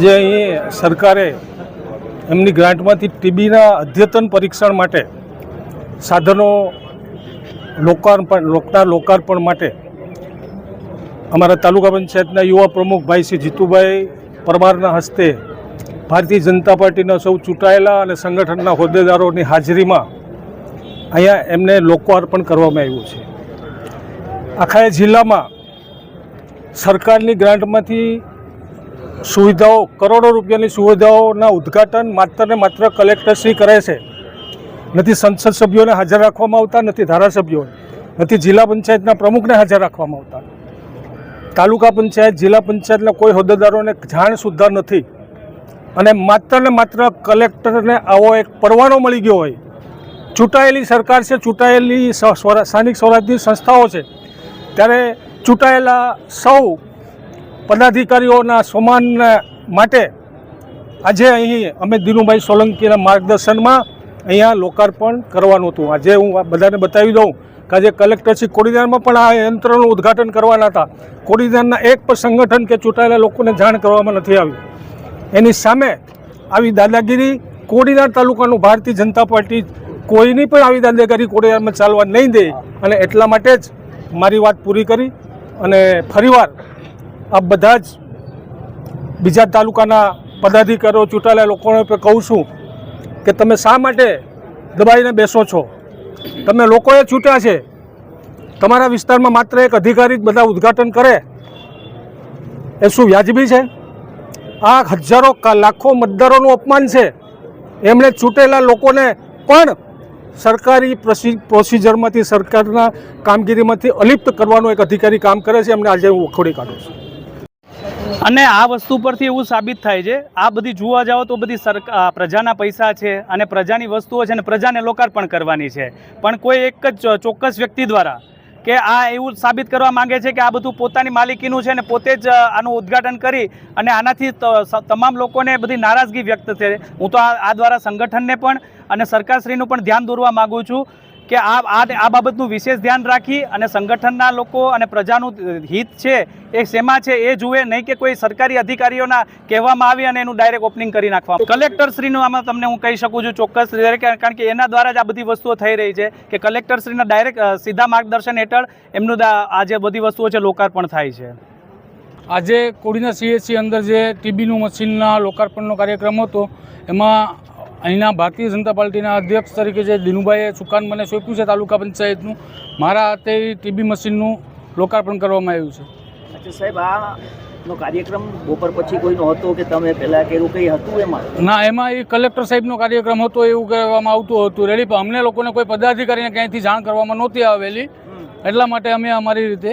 જે અહીં સરકારે એમની ગ્રાન્ટમાંથી ટીબીના અદ્યતન પરીક્ષણ માટે સાધનો લોકાર્પણ લોકના લોકાર્પણ માટે અમારા તાલુકા પંચાયતના યુવા પ્રમુખ ભાઈ શ્રી જીતુભાઈ પરમારના હસ્તે ભારતીય જનતા પાર્ટીના સૌ ચૂંટાયેલા અને સંગઠનના હોદ્દેદારોની હાજરીમાં અહીંયા એમને લોકાર્પણ કરવામાં આવ્યું છે. આખા એ જિલ્લામાં સરકારની ગ્રાન્ટમાંથી સુવિધાઓ, કરોડો રૂપિયાની સુવિધાઓના ઉદ્ઘાટન માત્ર ને માત્ર કલેક્ટરશ્રી કરે છે. નથી સંસદ સભ્યોને હાજર રાખવામાં આવતા, નથી ધારાસભ્યોને, નથી જિલ્લા પંચાયતના પ્રમુખને હાજર રાખવામાં આવતા. તાલુકા પંચાયત, જિલ્લા પંચાયતના કોઈ હોદ્દેદારોને જાણ સુદ્ધા નથી. અને માત્ર ને માત્ર કલેક્ટરને આવો એક પરવાનો મળી ગયો હોય. ચૂંટાયેલી સરકાર છે, ચૂંટાયેલી સ્થાનિક સ્વરાજની સંસ્થાઓ છે. ત્યારે ચૂંટાયેલા સૌ પદાધિકારીઓના સમાન માટે આજે અહીં અમે દિનુભાઈ સોલંકીના માર્ગદર્શનમાં અહીંયા લોકાર્પણ કરવાનું હતું. આજે હું બધાને બતાવી દઉં કે આજે કલેક્ટર શ્રી કોડીનારમાં પણ આ યંત્રનું ઉદ્ઘાટન કરવાના હતા. કોડીનારના એક પણ સંગઠન કે ચૂંટાયેલા લોકોને જાણ કરવામાં નથી આવી. એની સામે આવી દાદાગીરી કોડીનાર તાલુકાનું ભારતીય જનતા પાર્ટી કોઈની પણ આવી દાદાગીરી કોડીનારમાં ચાલવા નહીં દે અને એટલા માટે જ મારી વાત પૂરી કરી અને ફરીવાર આ બધા જ બીજા તાલુકાના પદાધિકારીઓ, ચૂંટાયેલા લોકોને પણ કહું છું કે તમે શા માટે દબાઈને બેસો છો? તમે લોકોએ છૂટ્યા છે. તમારા વિસ્તારમાં માત્ર એક અધિકારી જ બધા ઉદ્ઘાટન કરે. એ શું વ્યાજબી છે? આ હજારો લાખો મતદારોનું અપમાન છે. એમણે ચૂંટેલા લોકોને પણ સરકારી પ્રોસી પ્રોસિજરમાંથી સરકારના કામગીરીમાંથી અલિપ્ત કરવાનો એક અધિકારી કામ કરે છે. એમને આજે હું વખોડી કાઢું છું. અને આ વસ્તુ પરથી એવું સાબિત થાય છે, આ બધી જોવા જાઓ તો બધી સરકાર પ્રજાના પૈસા છે અને પ્રજાની વસ્તુઓ છે અને પ્રજાને લોકાર્પણ કરવાની છે. પણ કોઈ એક જ ચોક્કસ વ્યક્તિ દ્વારા કે આ એવું સાબિત કરવા માંગે છે કે આ બધું પોતાની માલિકીનું છે અને પોતે જ આનું ઉદ્ઘાટન કરી અને આનાથી તમામ લોકોને બધી નારાજગી વ્યક્ત છે હું તો આ દ્વારા સંગઠનને પણ અને સરકારશ્રીનું પણ ધ્યાન દોરવા માગું છું. કે આ આ આ બાબતનું વિશેષ ધ્યાન રાખી અને સંગઠનના લોકો અને પ્રજાનું હિત છે એ શેમાં છે એ જુએ, નહીં કે કોઈ સરકારી અધિકારીઓના કહેવામાં આવી અને એનું ડાયરેક્ટ ઓપનિંગ કરી નાખવા કલેક્ટરશ્રીનું આમાં તમને હું કહી શકું છું ચોક્કસ કારણ કે એના દ્વારા જ આ બધી વસ્તુઓ થઈ રહી છે કે કલેક્ટરશ્રીના ડાયરેક્ટ સીધા માર્ગદર્શન હેઠળ એમનું આ જે બધી વસ્તુઓ છે લોકાર્પણ થાય છે. આજે કોડીના સીએસસી અંદર જે ટીબીનું મશીનના લોકાર્પણનો કાર્યક્રમ હતો, એમાં અહીંના ભારતીય જનતા પાર્ટીના અધ્યક્ષ તરીકે જે દિનુભાઈએ સુકાન મને સોંપ્યું છે તાલુકા પંચાયતનું મારા હાથે ટીબી મશીનનું લોકાર્પણ કરવામાં આવ્યું છે. અચ્છા સાહેબ આ નો કાર્યક્રમ બપોર પછી કોઈનો હતો કે તમે પહેલાં કેવું કંઈ હતું એમાં? ના એમાં એ કલેક્ટર સાહેબનો કાર્યક્રમ હતો એવું કહેવામાં આવતું હતું. રેડી પણ અમને લોકોને કોઈ પદાધિકારીને ક્યાંયથી જાણ કરવામાં નહોતી આવેલી. એટલા માટે અમે અમારી રીતે